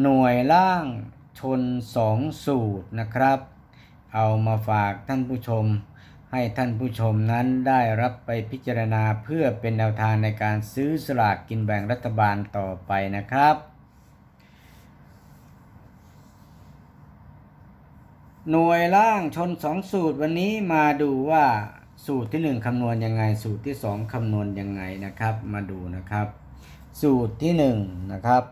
หน่วยล่างชนสองสูตรนะครับ เอามาฝากท่านผู้ชม ให้ท่านผู้ชมนั้นได้รับไปพิจารณาเพื่อเป็นแนวทางในการซื้อสลากกินแบ่งรัฐบาลต่อไปนะครับ หน่วยล่างชนสองสูตรวันนี้มาดูว่าสูตรที่หนึ่งคำนวณยังไง สูตรที่สองคำนวณยังไงนะครับ มาดูนะครับ สูตรที่หนึ่งนะครับ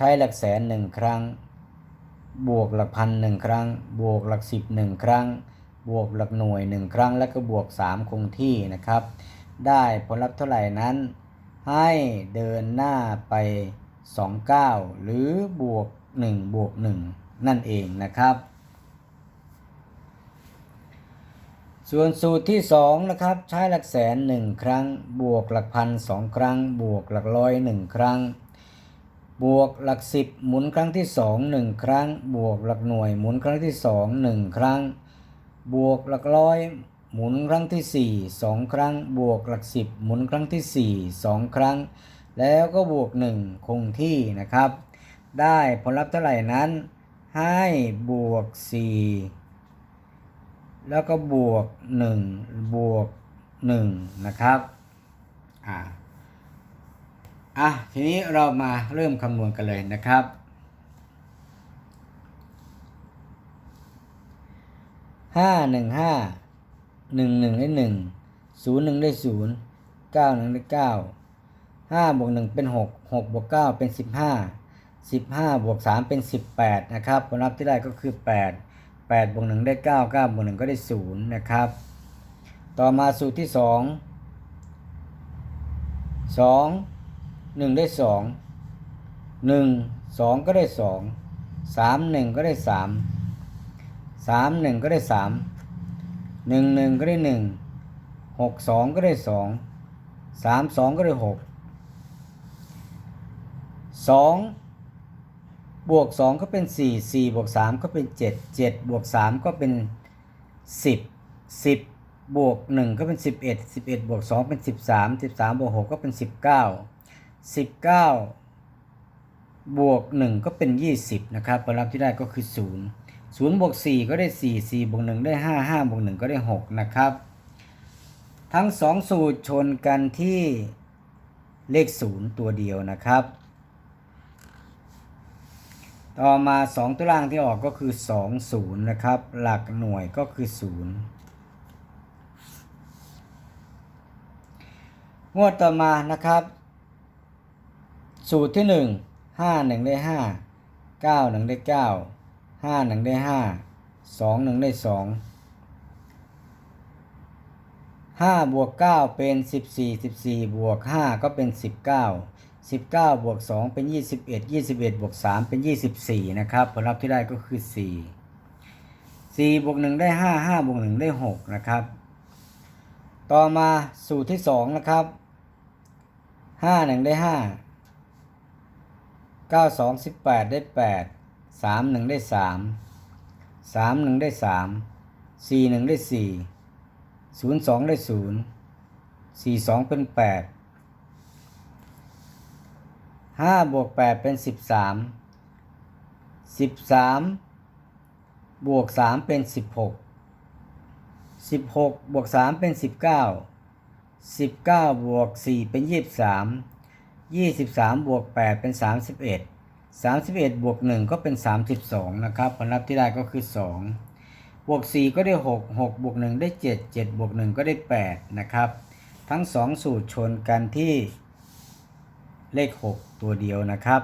ใช้หลักแสนหนึ่งครั้ง บวกหลักพันหนึ่งครั้ง บวกหลักสิบหนึ่งครั้ง บวกหลักหน่วยหนึ่งครั้ง แล้วก็บวกสามคงที่นะครับ ได้ผลลัพธ์เท่าไหร่นั้น ให้เดินหน้าไป2ก้าหรือบวก 1 บวก 1 นั่นเองนะครับ ส่วนสูตรที่ 2 นะครับ ใช้หลักแสน 1 ครั้ง บวกหลักพันสองครั้ง บวกหลักร้อย 1 ครั้ง บวกหลักสิบหมุนครั้งที่สองหนึ่งครั้ง บวกหลักหน่วย หมุนครั้งที่สองหนึ่งครั้ง บวกหลักร้อยหมุนครั้งที่สี่สองครั้ง บวกหลักสิบหมุนครั้งที่สี่สองครั้ง แล้วก็บวกหนึ่งคงที่นะครับ ได้ผลลัพธ์เท่าไหร่นั้น ให้บวกสี่แล้วก็บวกหนึ่งบวกหนึ่งนะครับอ่า อะทีนี้เรามาเริ่มคำนวณกันเลยนะครับ ห้าหนึ่งห้าหนึ่งหนึ่งได้หนึ่งศูนย์หนึ่งได้ศูนย์เก้าหนึ่งได้เก้าห้าบวกหนึ่งเป็นหกหกบวกเก้าเป็นสิบห้าสิบห้าบวกสามเป็นสิบแปดนะครับผลลัพธ์ที่ได้ก็คือแปดแปดบวกหนึ่งได้เก้าเก้าบวกหนึ่งก็ได้ศูนย์นะครับ ต่อมาสูตรที่สองสอง หนึ่งได้สองหนึ่งสองก็ได้สองสามหนึ่งก็ได้สามสามหนึ่งก็ได้สามหนึ่งหนึ่งก็ได้หนึ่งหกสองก็ได้สองสามสองก็ได้หกสองบวกสองก็เป็นสี่สี่บวกสามก็เป็นเจ็ดเจ็ดบวกสามก็เป็นสิบสิบบวกหนึ่งก็เป็นสิบเอ็ดสิบเอ็ดบวกสองเป็นสิบสามสิบสามบวกหกก็เป็นสิบเก้า สิบเก้าบวกหนึ่งก็เป็นยี่สิบนะครับผลลัพธ์ที่ได้ก็คือศูนย์ศูนย์บวกสี่ก็ได้สี่สี่บวกหนึ่งได้ห้าห้าบวกหนึ่งก็ได้หกนะครับ ทั้งสองสูตรชนกันที่เลขศูนย์ตัวเดียวนะครับ ต่อมาสองตัวล่างที่ออกก็คือสองศูนย์นะครับ หลักหน่วยก็คือศูนย์งวดต่อมานะครับ สูตรที่หนึ่งห้าหนึ่งได้ห้าเก้าหนึ่งได้เก้าห้าหนึ่งได้ห้าสองหนึ่งได้สองห้าบวกเก้าเป็นสิบสี่สิบสี่บวกห้าก็เป็นสิบเก้าสิบเก้าบวกสองเป็นยี่สิบเอ็ดยี่สิบเอ็ดบวกสามเป็นยี่สิบสี่นะครับ ผลลัพธ์ที่ได้ก็คือสี่สี่บวกหนึ่งได้ห้าห้าบวกหนึ่งได้หกนะครับ ต่อมาสูตรที่สองนะครับห้าหนึ่งได้ห้า เก้าสองสิบแปดได้แปดสามหนึ่งได้สามสามหนึ่งได้สามสี่หนึ่งได้สี่ศูนย์สองได้ศูนย์สี่สองเป็นแปดห้าบวกแปดเป็นสิบสามสิบสามบวกสามเป็นสิบหกสิบหกบวกสามเป็นสิบเก้าสิบเก้าบวกสี่เป็นยี่สิบสาม ยี่สิบสามบวกแปดเป็นสามสิบเอ็ดสามสิบเอ็ดบวกหนึ่งก็เป็นสามสิบสองนะครับผลลัพธ์ที่ได้ก็คือสองบวกสี่ก็ได้หกหกบวกหนึ่งได้เจ็ดเจ็ดบวกหนึ่งก็ได้แปดนะครับ ทั้งสองสูตรชนกันที่เลขหกตัวเดียวนะครับ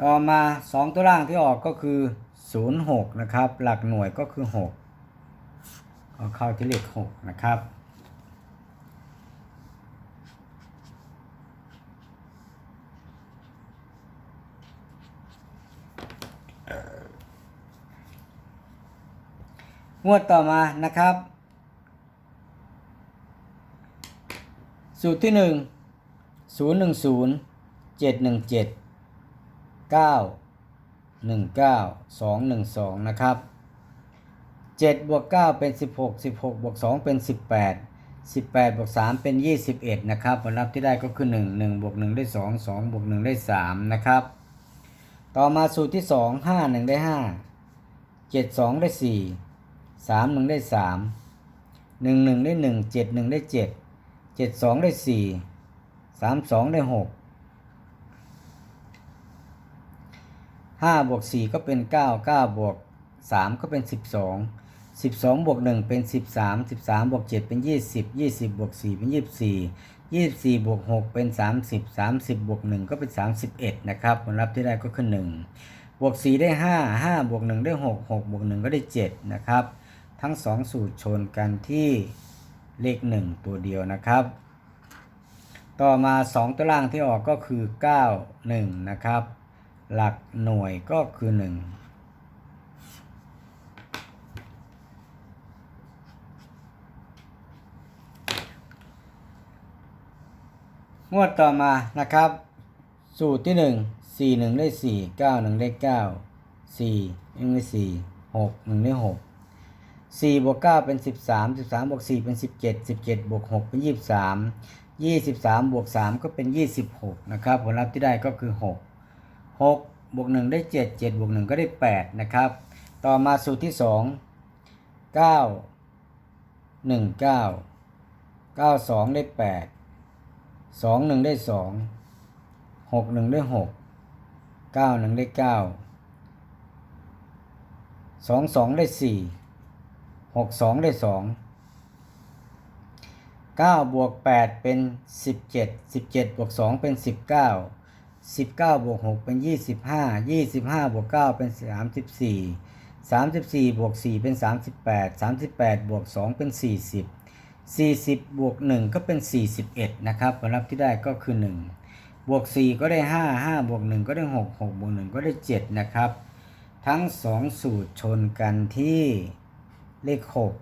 ต่อมาสองตัวล่างที่ออกก็คือศูนย์หกนะครับ หลักหน่วยก็คือหกเอาเข้าที่เลขหกนะครับ งวดต่อมานะครับ สูตรที่หนึ่งศูนย์หนึ่งศูนย์เจ็ดหนึ่งเจ็ดเก้าหนึ่งเก้าสองหนึ่งสองนะครับเจ็ดบวกเก้าเป็นสิบหกสิบหกบวกสองเป็นสิบแปดสิบแปดบวกสามเป็นยี่สิบเอ็ดนะครับผลลัพธ์ที่ได้ก็คือหนึ่งหนึ่งบวกหนึ่งได้สองสองบวกหนึ่งได้สามนะครับ ต่อมาสูตรที่สองห้าหนึ่งได้ห้าเจ็ดสองได้สี่ สามหนึ่งได้สามหนึ่งหนึ่งได้หนึ่งเจ็ดหนึ่งได้เจ็ดเจ็ดสองได้สี่สามสองได้หกห้าบวกสี่ก็เป็นเก้าเก้าบวกสามก็เป็นสิบสองสิบสองบวกหนึ่งเป็นสิบสามสิบสามบวกเจ็ดเป็นยี่สิบยี่สิบบวกสี่เป็นยี่สิบสี่ยี่สิบสี่บวกหกเป็นสามสิบสามสิบบวกหนึ่งก็เป็นสามสิบเอ็ดนะครับผลลัพธ์ที่ได้ก็คือหนึ่งบวกสี่ได้ห้าห้าบวกหนึ่งได้หกหกบวกหนึ่งก็ได้เจ็ดนะครับ ทั้งสองสูตรชนกันที่เลขหนึ่งตัวเดียวนะครับ ต่อมาสองตัวล่างที่ออกก็คือเก้าหนึ่งนะครับ หลักหน่วยก็คือหนึ่งงวดต่อมานะครับ สูตรที่หนึ่งสี่หนึ่งได้สี่เก้าหนึ่งได้เก้าสี่หนึ่งได้สี่หกหนึ่งได้หก สี่บวกเก้าเป็นสิบสามสิบสามบวกสี่เป็นสิบเจ็ดสิบเจ็ดบวกหกเป็นยี่สิบสามยี่สิบสามบวกสามก็เป็นยี่สิบหกนะครับผลลัพธ์ที่ได้ก็คือหกหกบวกหนึ่งได้เจ็ดเจ็ดบวกหนึ่งก็ได้แปดนะครับ ต่อมาสูตรที่สองเก้าหนึ่งเก้าเก้าสองได้แปดสองหนึ่งได้สองหกหนึ่งได้หกเก้าหนึ่งได้เก้าสองสองได้สี่ หกสองได้สองเก้าบวกแปดเป็นสิบเจ็ดสิบเจ็ดบวกสองเป็นสิบเก้าสิบเก้าบวกหกเป็นยี่สิบห้ายี่สิบห้าบวกเก้าเป็นสามสิบสี่สามสิบสี่บวกสี่เป็นสามสิบแปดสามสิบแปดบวกสองเป็นสี่สิบสี่สิบบวกหนึ่งก็เป็นสี่สิบเอ็ดนะครับผลลัพธ์ที่ได้ก็คือหนึ่งบวกสี่ก็ได้ห้าห้าบวกหนึ่งก็ได้หกหกบวกหนึ่งก็ได้เจ็ดนะครับ ทั้งสองสูตรชนกันที่ เลขหก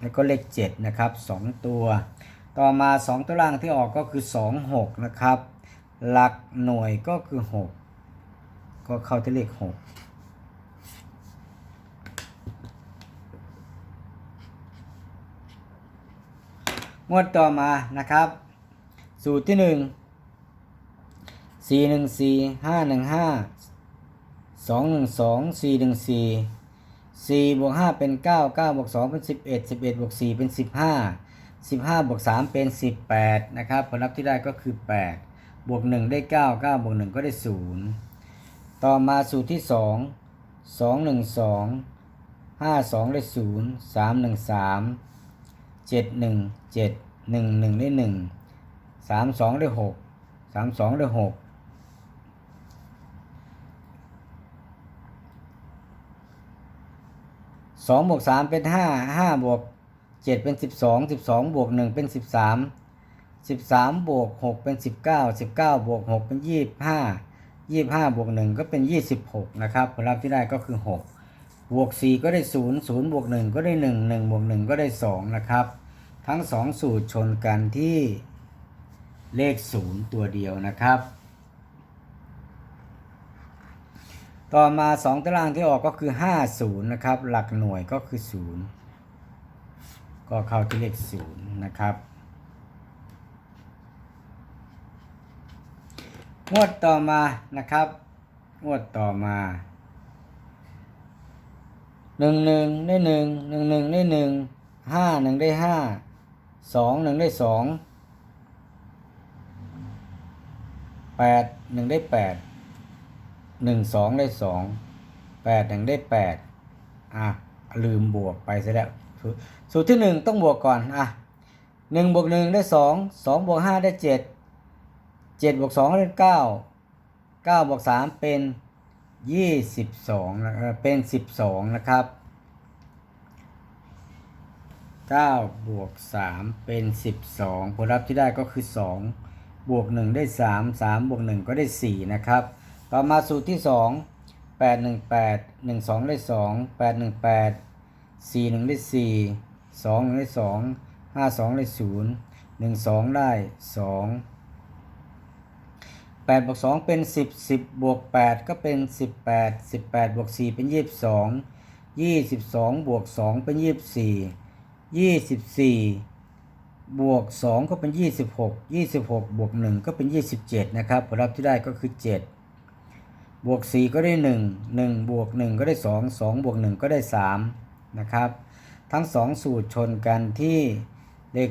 แล้วก็เลขเจ็ดนะครับสองตัว ต่อมาสองตัวล่างที่ออกก็คือสองหกนะครับ หลักหน่วยก็คือหกก็เข้าที่เลขหกงวดต่อมานะครับ สูตรที่หนึ่งสี่หนึ่งสี่ห้าหนึ่งห้า สี่บวกห้าเป็นเก้าเก้าบวกสองเป็นสิบเอ็ดสิบเอ็ดบวกสี่เป็นสิบห้าสิบห้าบวกสามเป็นสิบแปดนะครับผลลัพธ์ที่ได้ก็คือแปดบวกหนึ่งได้เก้าเก้าบวกหนึ่งก็ได้ศูนย์ต่อมาสูตรที่สองสองหนึ่งสองห้าสองได้ศูนย์สามหนึ่งสามเจ็ดหนึ่งเจ็ดหนึ่งหนึ่งได้หนึ่งสามสองได้หกสามสองได้หก สองบวกสามเป็นห้าห้าบวกเจ็ดเป็นสิบสองสิบสองบวกหนึ่งเป็นสิบสามสิบสามบวกหกเป็นสิบเก้าสิบเก้าบวกหกเป็นยี่สิบห้ายี่สิบห้าบวกหนึ่งก็เป็นยี่สิบหกนะครับผลลัพธ์ที่ได้ก็คือหกบวกสี่ก็ได้ศูนย์ศูนย์บวกหนึ่งก็ได้หนึ่งหนึ่งบวกหนึ่งก็ได้สองนะครับ ทั้งสองสูตรชนกันที่เลขศูนย์ตัวเดียวนะครับ ต่อมาสองตารางที่ออกก็คือห้าศูนย์นะครับ หลักหน่วยก็คือศูนย์ก็เข้าที่เลขศูนย์นะครับงวดต่อมานะครับงวดต่อมาหนึ่งหนึ่งได้หนึ่งหนึ่งหนึ่งได้หนึ่งห้าหนึ่งได้ห้าสองหนึ่งได้สองแปดหนึ่งได้แปด หนึ่งสองได้สองแปดหนึ่งได้แปดอะลืมบวกไปซะแล้วสูตรสูตรที่หนึ่งต้องบวกก่อนอะหนึ่งบวกหนึ่งได้สองสองบวกห้าได้เจ็ดเจ็ดบวกสองได้เก้าเก้าบวกสามเป็นยี่สิบสองนะครับเป็นสิบสองนะครับเก้าบวกสามเป็นสิบสองผลลัพธ์ที่ได้ก็คือสองบวกหนึ่งได้สามสามบวกหนึ่งก็ได้สี่นะครับ ต่อมาสูตรที่สองแปดหนึ่งแปดหนึ่งสองได้สองแปดหนึ่งแปดสี่หนึ่งได้สี่สองหนึ่งได้สองห้าสองได้ศูนย์หนึ่งสองได้สองแปดบวกสองเป็นสิบสิบบวกแปดก็เป็นสิบแปดสิบแปดบวกสี่เป็นยี่สิบสองยี่สิบสองบวกสองเป็นยี่สิบสี่ยี่สิบสี่บวกสองก็เป็นยี่สิบหกยี่สิบหกบวกหนึ่งก็เป็นยี่สิบเจ็ดนะครับ ผลลัพธ์ที่ได้ก็คือเจ็ด บวก 4 ก็ได้ 1 1 บวก 1 ก็ได้ 2 2 บวก 1 ก็ได้ 3 นะครับ ทั้ง 2 สูตรชนกันที่เลข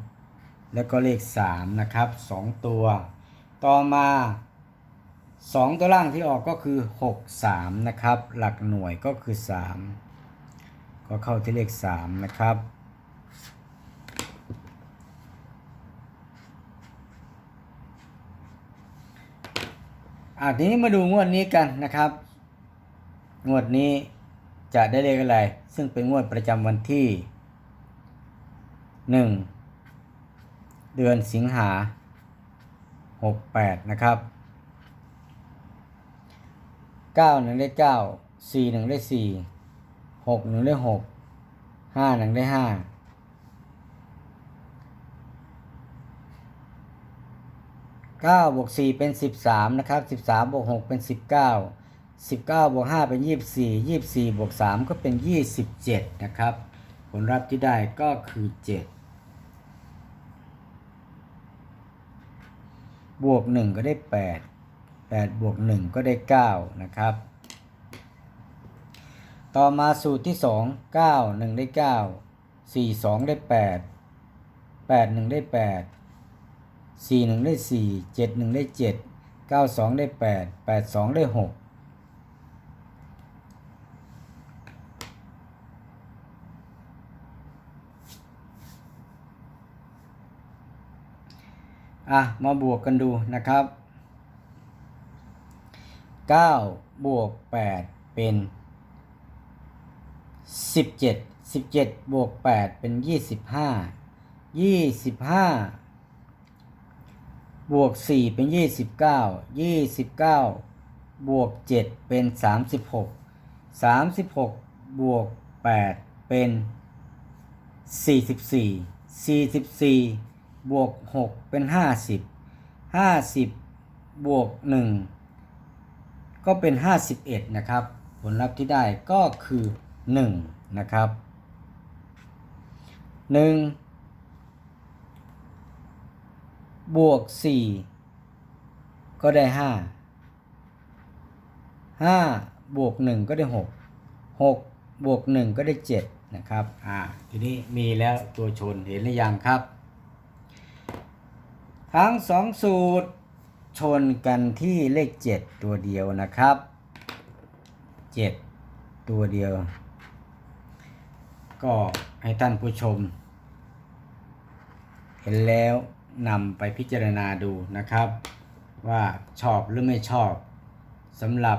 2 แล้วก็เลข 3 นะครับ 2 ตัว ต่อมา 2 ตัวล่างที่ออกก็คือ 6 3 นะครับ หลักหน่วยก็คือ 3 ก็เข้าที่เลข 3 นะครับ อะทีนี้มาดูงวดนี้กันนะครับ งวดนี้จะได้เลขอะไร ซึ่งเป็นงวดประจำวันที่หนึ่งเดือนสิงหาหกแปดนะครับเก้าหนึ่งได้เก้าสี่หนึ่งได้สี่หกหนึ่งได้หกห้าหนึ่งได้ห้าเก้าบวกสี่เป็นสิบสามนะครับสิบสามบวกหกเป็นสิบเก้าสิบเก้าบวกห้าเป็นยี่สี่ยี่สี่บวกสามก็เป็นยี่สิบเจ็ดนะครับ ผลลัพธ์ที่ได้ก็คือเจ็ดบวกหนึ่งก็ได้แปดแปดบวกหนึ่งก็ได้เก้านะครับ ต่อมาสูตรที่สองเก้าหนึ่งได้เก้าสี่สองได้แปดแปดหนึ่งได้แปด สี่หนึ่งได้สี่เจ็ดหนึ่งได้เจ็ดเก้าสองได้แปดแปดสองได้หกอะ มาบวกกันดูนะครับเก้าบวกแปดเป็นสิบเจ็ดสิบเจ็ด บวกแปดเป็นยี่สิบห้ายี่สิบห้าบวก4เป็น29 29บวก7เป็น36 36บวก8เป็น44 44บวก6เป็น50 50บวก1ก็เป็น51นะครับ ผลลัพธ์ที่ได้ก็คือ1นะครับ1 บวกสี่ก็ได้ห้าห้าบวกหนึ่งก็ได้หกหกบวกหนึ่งก็ได้เจ็ดนะครับ อ่า ทีนี้มีแล้วตัวชนเห็นหรือยังครับ ทั้งสองสูตรชนกันที่เลขเจ็ดตัวเดียวนะครับเจ็ดตัวเดียว ก็ให้ท่านผู้ชม เห็นแล้ว นำไปพิจารณาดูนะครับ ว่าชอบหรือไม่ชอบสำหรับ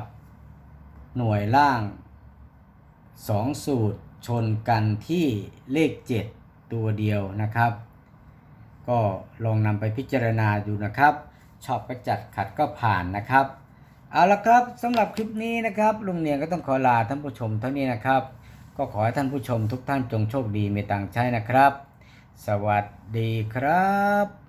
หน่วยล่าง 2 สูตรชนกันที่เลข 7 ตัวเดียวนะครับ ก็ลองนำไปพิจารณาดูนะครับ ชอบก็จัดขัดก็ผ่านนะครับ เอาละครับสำหรับคลิปนี้นะครับลุงเนียงก็ต้องขอลาท่านผู้ชมเท่านี้นะครับ ก็ขอให้ท่านผู้ชมทุกท่านจงโชคดีมีตังใช้นะครับ สวัสดีครับ